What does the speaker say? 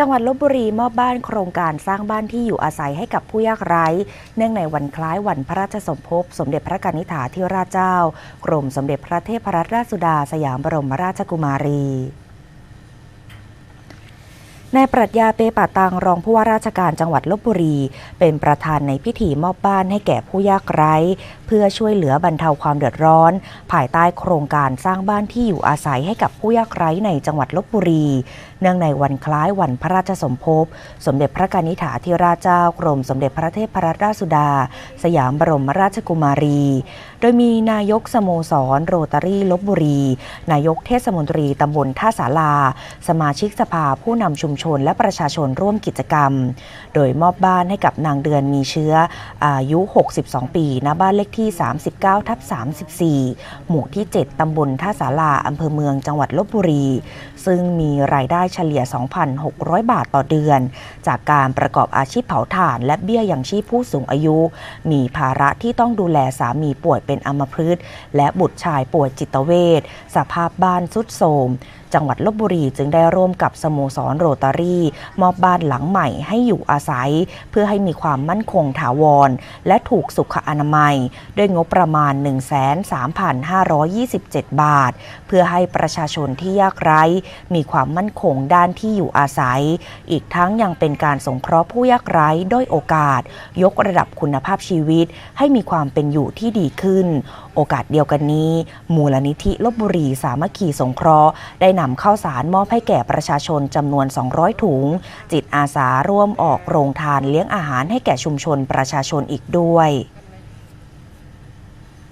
จังหวัดลบบุรีมอบบ้านโครงการสร้างบ้านที่อยู่อาศัยให้กับผู้ยากไร้ เนื่องในวันคล้ายวันพระราชสมภพ สมเด็จพระกนิษฐาธิราชเจ้า กรมสมเด็จพระเทพรัตนราชสุดาสยามบรมราชกุมารีนายปรัชญาเปปาตังรองผู้ว่าราชการจังหวัดลบบุรี เป็นประธานในพิธีมอบบ้านให้แก่ผู้ยากไร้ เพื่อช่วยเหลือบรรเทาความเดือดร้อน ภายใต้โครงการสร้างบ้านที่อยู่อาศัยให้กับผู้ยากไร้ในจังหวัดลบบุรีเนื่องในวันคล้ายวันพระราชสมภพ สมเด็จพระกนิษฐาธิราชเจ้ากรมสมเด็จพระเทพรัตนราชสุดา สยามบรมราชกุมารี โดยมีนายกสโมสรโรตารี่ลบบุรี นายกเทศมนตรีตำบลท่าสาราสมาชิกสภาผู้นำชุมชนและประชาชนร่วมกิจกรรม โดยมอบบ้านให้กับนางเดือนมีเชื้ออายุ 62 ปีณบ้านเลขที่ 39 ทับ 34 หมู่ที่ 7 ตำบลท่าสาราอำเภอเมืองจังหวัดลบบุรี ซึ่งมีรายได้เฉลี่ย 2,600 บาทต่อเดือน จากการประกอบอาชีพเผาถ่าน และเบี้ยยังชีพผู้สูงอายุ มีภาระที่ต้องดูแลสามีป่วยเป็นอัมพฤกษ์และบุตรชายป่วยจิตเวชสภาพบ้านสุดโทรมจังหวัดลบบุรีจึงได้ร่วมกับสโมสรโรตารี่ มอบบ้านหลังใหม่ให้อยู่อาศัย เพื่อให้มีความมั่นคงถาวร และถูกสุขอนามัย ด้วยงบประมาณ 1,3527 บาท เพื่อให้ประชาชนที่ยากไร้ มีความมั่นคงด้านที่อยู่อาศัย อีกทั้งยังเป็นการสงเคราะห์ผู้ยากไร้ด้อยโอกาส ยกระดับคุณภาพชีวิต ให้มีความเป็นอยู่ที่ดีขึ้น โอกาสเดียวกันนี้ มูลนิธิลบบุรีสามัคคีสงเคราะห์ ได้นำข้าวสารมอบให้แก่ประชาชนจำนวน 200 ถุง จิตอาสาร่วมออกโรงทานเลี้ยงอาหารให้แก่ชุมชนประชาชนอีกด้วย